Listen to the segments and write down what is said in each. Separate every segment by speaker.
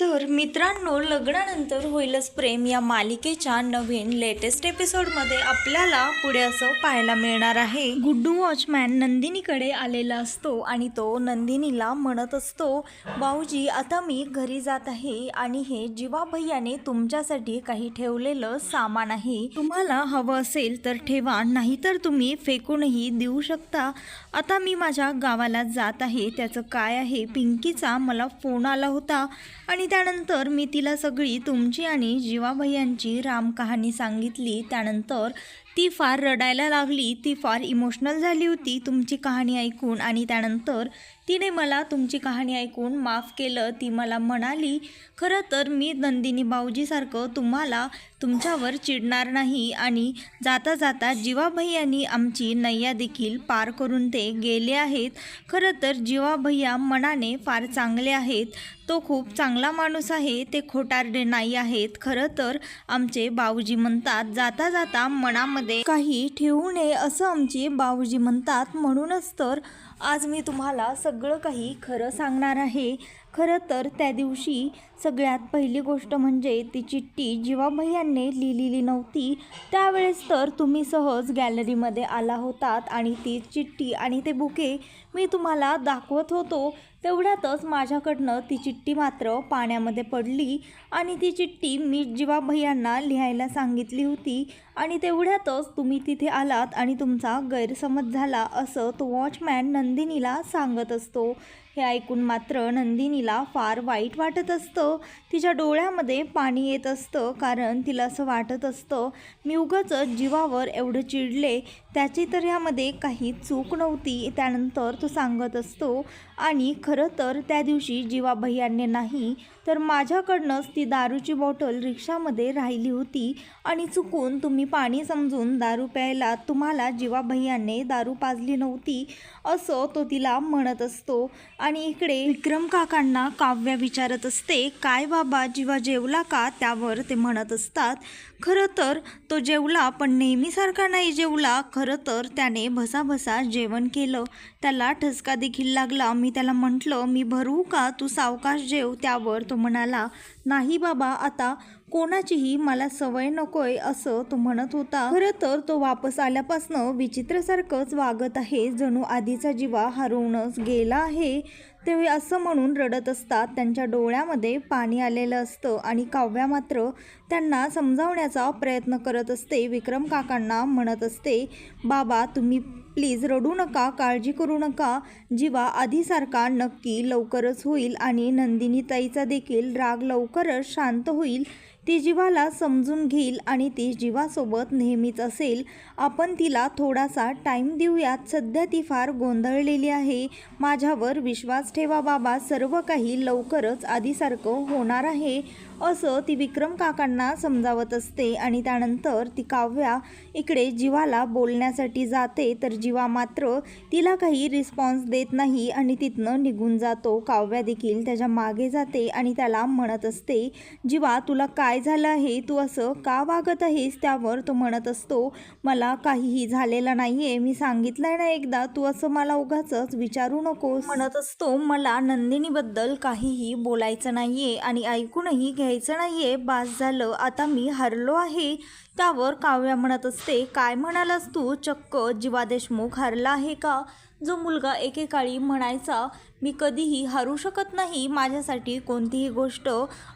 Speaker 1: तर मित्रांनो लग्नानंतर होईलच प्रेम. या मालिकेच्या नवीन लेटेस्ट एपिसोडमध्ये आपल्याला पुढे असं पाहायला मिळणार आहे. गुड्डू वॉचमॅन नंदिनीकडे आलेला असतो आणि तो नंदिनीला म्हणत असतो भाऊजी आता मी घरी जात आहे आणि हे जीवा भैयाने तुमच्यासाठी काही ठेवलेलं सामान आहे. तुम्हाला हवं असेल तर ठेवा नाहीतर तुम्ही फेकूनही देऊ शकता. आता मी माझ्या गावाला जात आहे. त्याचं काय आहे? पिंकीचा मला फोन आला होता आणि त्यानंतर मी तिला सगळी तुमची आणि जीवाभैयांची राम कहाणी सांगितली. त्यानंतर ती फार रडायला लागली ती फार इमोशनल झाली होती तुमची कहाणी ऐकून आणि त्यानंतर तिने मला तुमची कहाणी ऐकून माफ केलं ती मला म्हणाली खरं तर मी नंदिनी भाऊजीसारखं तुम्हाला तुमच्यावर चिडणार नाही आणि जाता जाता जीवाभैयानी आमची नय्या देखील पार करून ते गेले आहेत. खरं तर जीवाभैया मनाने फार चांगले आहेत. तो खूप चांगला माणूस आहे ते खोटारडे नाही आहेत. खरं तर आमचे बाऊजी म्हणतात जाता जाता मनामध्ये काही ठेवू नये असं आमचे बाऊजी म्हणतात. म्हणूनच तर आज मी तुम्हाला सगळं काही खरं सांगणार आहे. खरं तर त्या दिवशी सगळ्यात पहिली गोष्ट म्हणजे ती चिठ्ठी जीवाभैयांनी भैयांनी लिहिलेली नव्हती. त्यावेळेस तर तुम्ही सहज गॅलरीमध्ये आला होतात आणि ती चिठ्ठी आणि ते बुके मी तुम्हाला दाखवत होतो. तेवढ्यातच माझ्याकडनं ती चिठ्ठी मात्र पाण्यामध्ये पडली आणि ती चिठ्ठी मी जीवाभैयांना भैयांना लिहायला सांगितली होती आणि तेवढ्यातच तुम्ही तिथे आलात आणि तुमचा गैरसमज झाला असं तो वॉचमॅन नंदिनीला सांगत असतो. हे ऐकून मात्र नंदिनीला फार वाईट वाटत असतं. तिच्या डोळ्यामध्ये पाणी येत असतं कारण तिला असं वाटत असतं मी उगाच जीवावर एवढं चिडले त्याची तर ह्यामध्ये काही चूक नव्हती त्यानंतर तो सांगत असतो. आणि खरं तर त्या दिवशी जीवा भैयांनी नाही तर माझ्याकडनंच ती दारूची बॉटल रिक्षामध्ये राहिली होती. आणि चुकून तुम्ही पाणी समजून दारू प्यायला तुम्हाला जीवा भैयाने दारू पाजली नव्हती असं तो तिला म्हणत असतो. आणि इकडे विक्रम काकांना काव्या विचारत असते काय बाबा जीवा जेवला का? त्यावर ते म्हणत असतात. खरं तर तो जेवला पण नेहमीसारखा नाही जेवला. खरं खरं तर त्याने भसाभसा जेवण केलं. त्याला ठसका देखील लागला. मी त्याला म्हटलं मी भरवू का? तू सावकाश जेव. त्यावर तो म्हणाला नाही बाबा आता कोणाचीही मला सवय नकोय असं तो म्हणत होता. खरं तर तो वापस आल्यापासनं विचित्रसारखंच वागत आहे. जणू आधीचा जीवा हरवूनच गेला आहे. ते असं म्हणून रडत असतात त्यांच्या डोळ्यामध्ये पाणी आलेलं असतं आणि काव्या मात्र त्यांना समजावण्याचा प्रयत्न करत असते. विक्रम काकांना म्हणत असते बाबा तुम्ही प्लीज रडू नका काळजी करू नका. जीवा आधीसारखा नक्की लवकरच होईल आणि नंदिनीताईचा देखील राग लवकरच शांत होईल ती जीवाला समजून घेईल आणि ती जीवासोबत नेहमीच असेल. आपण तिला थोडासा टाईम देऊयात. सध्या ती फार गोंधळलेली आहे. माझ्यावर विश्वास ठेवा बाबा. सर्व काही लवकरच आधीसारखं होणार आहे. असं ती विक्रम काकांना समजावत असते आणि त्यानंतर ती काव्या इकडे जीवाला बोलण्यासाठी जाते तर जीवा मात्र तिला काही रिस्पॉन्स देत नाही आणि तिथनं निघून जातो. काव्या देखील त्याच्यामागे जाते आणि त्याला म्हणत असते जीवा तुला काय झालं आहे? तू असं का वागत आहेस? त्यावर तो म्हणत असतो मला काहीही झालेलं नाही आहे मी सांगितलंय ना एकदा तू असं मला उगाच विचारू नकोस. म्हणत असतो मला नंदिनीबद्दल काहीही बोलायचं नाही आहे आणि ऐकूनही घ्यायचं नाही आहे बास झालं. आता मी हरलो आहे. त्यावर काव्या म्हणत असते काय म्हणालास तू? चक्क जीवा देशमुख हरला आहे का? जो मुलगा एकेकाळी म्हणायचा मी कधीही हारू शकत नाही माझ्यासाठी कोणतीही गोष्ट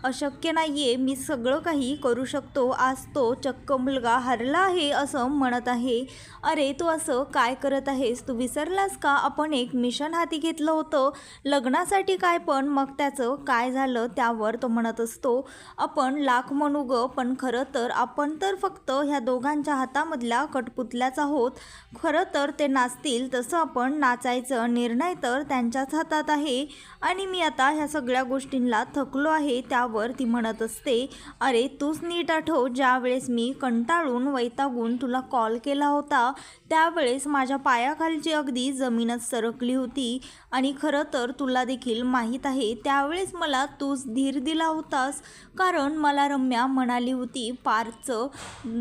Speaker 1: अशक्य नाही आहे मी सगळं काही करू शकतो आज तो चक्क मुलगा हरला आहे असं म्हणत आहे. अरे तू असं काय करत आहेस? तू विसरलास का? आपण एक मिशन हाती घेतलं होतं. लग्नासाठी काय पण मग त्याचं काय झालं त्यावर तो म्हणत असतो. आपण लाख म्हणू ग पण खरं तर आपण तर फक्त ह्या दोघांच्या हातामधल्या कटपुतल्याच आहोत. खरं तर ते नाचतील तसं आपण नाचायचं निर्णय तर त्यांच्याच हातात आहे. आणि मी आता ह्या सगळ्या गोष्टींना थकलो आहे त्यावर ती म्हणत असते अरे तूच नीट आठव ज्यावेळेस मी कंटाळून वैतागून तुला कॉल केला होता त्यावेळेस माझ्या पायाखालची अगदी जमीनच सरकली होती. आणि खरं तर तुला देखील माहीत आहे त्यावेळेस मला तूच धीर दिला होतास कारण मला रम्या म्हणाली होती पारचं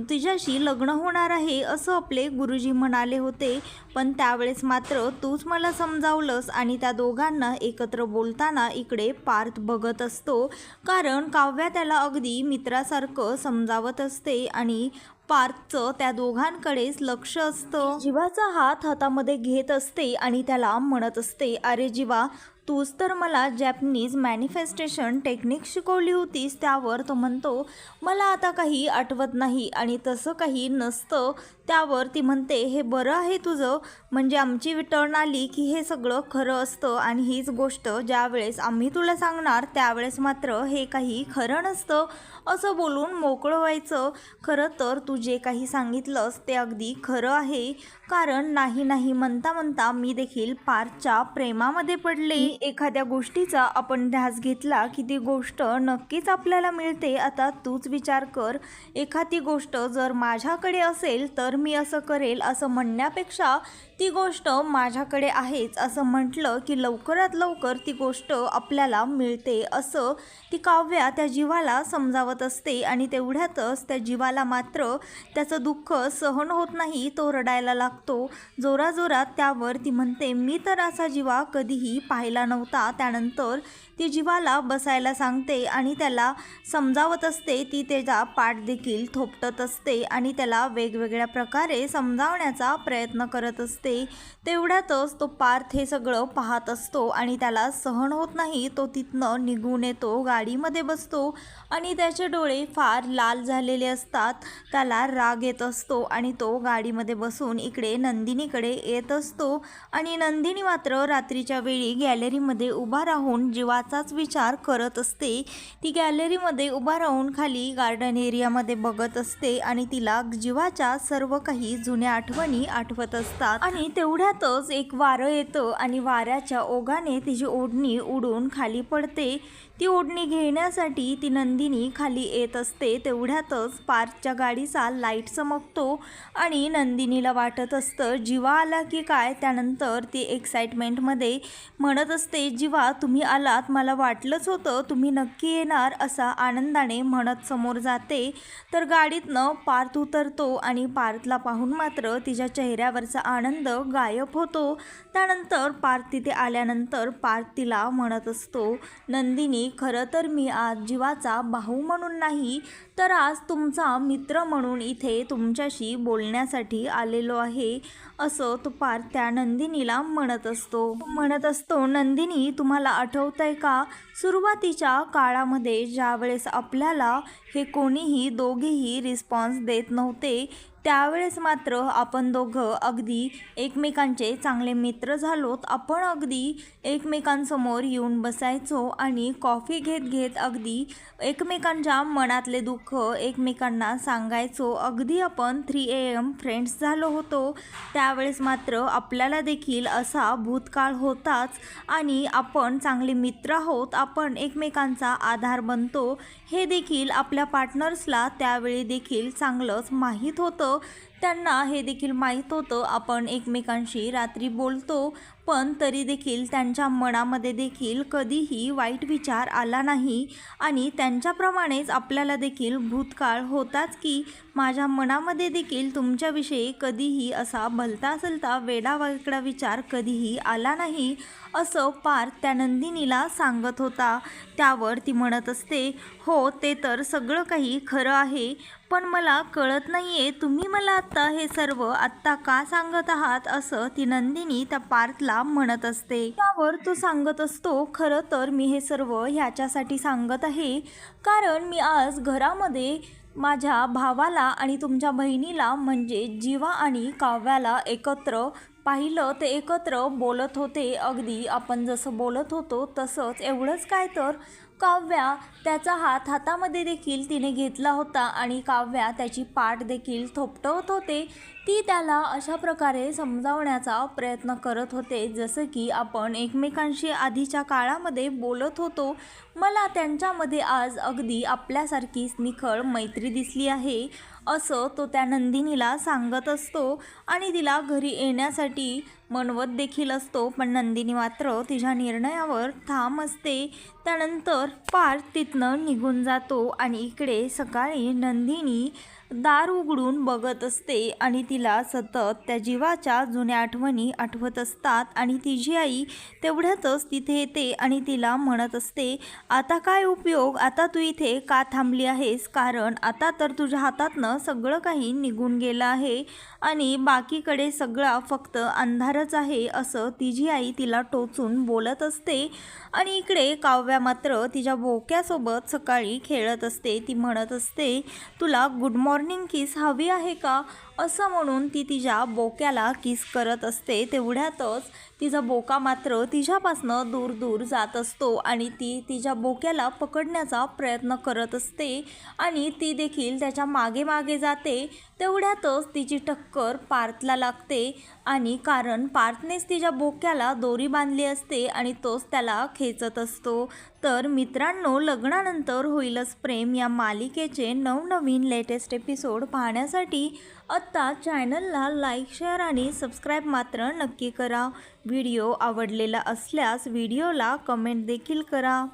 Speaker 1: तुझ्याशी लग्न होणार आहे असं आपले गुरुजी म्हणाले होते. पण त्यावेळेस मात्र तूच मला समजावलंस आणि त्या दोघांना एकत्र बोलताना इकडे पार्थ बघत असतो. कारण काव्या त्याला अगदी मित्रासारखं समजावत असते आणि पार्थचं त्या दोघांकडेच लक्ष असतं. जीवाचा हात हातामध्ये घेत असते आणि त्याला म्हणत असते अरे जीवा तूच तर मला जॅपनीज मॅनिफेस्टेशन टेक्निक शिकवली होतीस त्यावर तो म्हणतो मला आता काही आठवत नाही आणि तसं काही नसतं. त्यावर ती म्हणते हे बरं आहे तुझं म्हणजे आमची विटर्न आली की हे सगळं खरं असतं आणि हीच गोष्ट ज्यावेळेस आम्ही तुला सांगणार त्यावेळेस मात्र हे काही खरं नसतं. असं बोलून मोकळं व्हायचं. खरं तर तू जे काही सांगितलंस ते अगदी खरं आहे. कारण नाही नाही म्हणता म्हणता मी देखील पारच्या प्रेमामध्ये पडले. एखाद्या गोष्टीचा आपण ध्यास घेतला की ती गोष्ट नक्कीच आपल्याला मिळते. आता तूच विचार कर. एखादी गोष्ट जर माझ्याकडे असेल तर मी असं करेल असं म्हणण्यापेक्षा ती गोष्ट माझ्याकडे आहेच असं म्हटलं की लवकरात लवकर ती गोष्ट आपल्याला मिळते असं ती काव्या त्या जीवाला समजावत असते आणि तेवढ्यातच त्या जीवाला मात्र त्याचं दुःख सहन होत नाही तो रडायला लागतो. जोराजोरात त्यावर ती म्हणते मी तर असा जीवा कधीही पाहिला नव्हता. त्यानंतर ती जीवाला बसायला सांगते आणि त्याला समजावत असते. ती त्याचा पाठ देखील थोपटत असते आणि त्याला वेगवेगळ्या प्रकारे समजावण्याचा प्रयत्न करत असते. तेवढ्यातच तो पार्थ हे सगळं पाहत असतो आणि त्याला सहन होत नाही. तो तिथनं निघून येतो गाडीमध्ये बसतो आणि त्याचे डोळे फार लाल झालेले असतात. त्याला राग येत असतो आणि तो गाडीमध्ये बसून इकडे नंदिनीकडे येत असतो आणि नंदिनी मात्र रात्रीच्या वेळी गॅलरीमध्ये उभा राहून जीवाचाच विचार करत असते. ती गॅलरीमध्ये उभा राहून खाली गार्डन एरियामध्ये बघत असते आणि तिला जीवाच्या सर्व काही जुन्या आठवणी आठवत असतात. आणि तेवढ्यातच एक वारं येतं आणि वाऱ्याच्या ओघाने तिची ओढणी उडून खाली पडते. ती ओढणी घेण्यासाठी ती नंदिनी खाली येत असते तेवढ्यातच पार्कच्या गाडीचा लाइट चमकतो आणि नंदिनीला वाटत असतं जीवा आला की काय? त्यानंतर ती एक्साइटमेंटमध्ये म्हणत असते जीवा तुम्ही आलात मला वाटलंच होतं तुम्ही नक्की येणार असा आनंदाने म्हणत समोर जाते. तर गाडीतनं पार्थ उतरतो आणि पार्थला पाहून मात्र तिच्या चेहऱ्यावरचा आनंद गायब होतो. त्यानंतर पार्थ तिथे आल्यानंतर पार्थ तिला म्हणत असतो नंदिनी खरं तर मी आज जीवाचा भाऊ म्हणून नाही तर आज तुमचा मित्र म्हणून इथे तुमच्याशी बोलण्यासाठी आलेलो आहे असं तुपार त्या नंदिनीला म्हणत असतो. म्हणत असतो नंदिनी तुम्हाला आठवतंय का? सुरुवातीच्या काळामध्ये ज्यावेळेस आपल्याला हे कोणीही दोघेही रिस्पॉन्स देत नव्हते त्यावेळेस मात्र आपण दोघं अगदी एकमेकांचे चांगले मित्र झालोत. आपण अगदी एकमेकांसमोर येऊन बसायचो आणि कॉफी घेत घेत अगदी एकमेकांच्या मनातले दुःख एकमेकांना सांगायचो. अगदी आपण थ्री ए एम फ्रेंड्स झालो होतो. त्यावेळेस मात्र आपल्याला देखील असा भूतकाळ होताच आणि आपण चांगले मित्र आहोत. आपण एकमेकांचा आधार बनतो. हे देखील आपल्या पार्टनर्सला त्यावेळी देखील चांगलंच माहीत होतं. त्यांना हे देखील माहीत होतं. आपण एकमेकांशी रात्री बोलतो पण तरी देखील त्यांच्या मनामध्ये देखील कधीही वाईट विचार आला नाही. आणि त्यांच्याप्रमाणेच आपल्याला देखील भूतकाळ होताच की माझ्या मनामध्ये देखील तुमच्याविषयी कधीही असा भलता सलता वेडावाकडा विचार कधीही आला नाही असं पार त्या नंदिनीला सांगत होता. त्यावर ती म्हणत असते हो ते तर सगळं काही खरं आहे पण मला कळत नाही आहे तुम्ही मला आत्ता हे सर्व आत्ता का सांगत आहात असं ती नंदिनी त्या पार्थला म्हणत असते. त्यावर तो सांगत असतो खरं तर मी हे सर्व ह्याच्यासाठी सांगत आहे. कारण मी आज घरामध्ये माझ्या भावाला आणि तुमच्या बहिणीला म्हणजे जीवा आणि काव्याला एकत्र पाहिलं ते एकत्र बोलत होते. अगदी आपण जसं बोलत होतो तसंच. एवढंच काय तर काव्या त्याचा हात हातामध्ये देखील तिने घेतला होता आणि काव्या त्याची पाठ देखील थोपटवत होते. ती त्याला अशा प्रकारे समजावण्याचा प्रयत्न करत होते जसं की आपण एकमेकांशी आधीच्या काळामध्ये बोलत होतो. मला त्यांच्यामध्ये आज अगदी आपल्यासारखीच निखळ मैत्री दिसली आहे असं तो त्या नंदिनीला सांगत असतो आणि तिला घरी येण्यासाठी मनवत देखील असतो पण नंदिनी मात्र तिच्या निर्णयावर ठाम असते. त्यानंतर पार तिथनं निघून जातो आणि इकडे सकाळी नंदिनी दार उघडून बघत असते आणि तिला सतत त्या जीवाच्या जुन्या आठवणी आठवत असतात आणि तिची आई तेवढ्यातच तिथे येते आणि तिला म्हणत असते आता काय उपयोग? आता तू इथे का थांबली आहेस? कारण आता तर तुझ्या हातातनं सगळं काही निघून गेलं आहे आणि बाकीकडे सगळा फक्त अंधारच आहे असं तिची आई तिला टोचून बोलत असते. आणि इकडे काव्या मात्र तिच्या बोक्यासोबत सकाळी खेळत असते. ती म्हणत असते तुला गुड मॉर्निंग मॉर्निंग किस हवी आहे का? असं म्हणून ती तिच्या बोक्याला किस करत असते. तेवढ्यातच तिचा बोका मात्र तिच्यापासनं दूर दूर जात असतो आणि ती तिच्या बोक्याला पकडण्याचा प्रयत्न करत असते आणि ती देखील त्याच्यामागे मागे जाते. तेवढ्यातच तिची टक्कर पार्थला लागते आणि कारण पार्थनेच तिच्या बोक्याला दोरी बांधली असते आणि तोच त्याला खेचत असतो. तर मित्रांनो लग्नानंतर होईलच प्रेम या मालिकेचे नवनवीन लेटेस्ट एपिसोड पाहण्यासाठी आत्ता चॅनलला लाईक शेअर आणि सबस्क्राईब मात्र नक्की करा. व्हिडिओ आवडलेला असल्यास व्हिडिओला कमेंट देखील करा.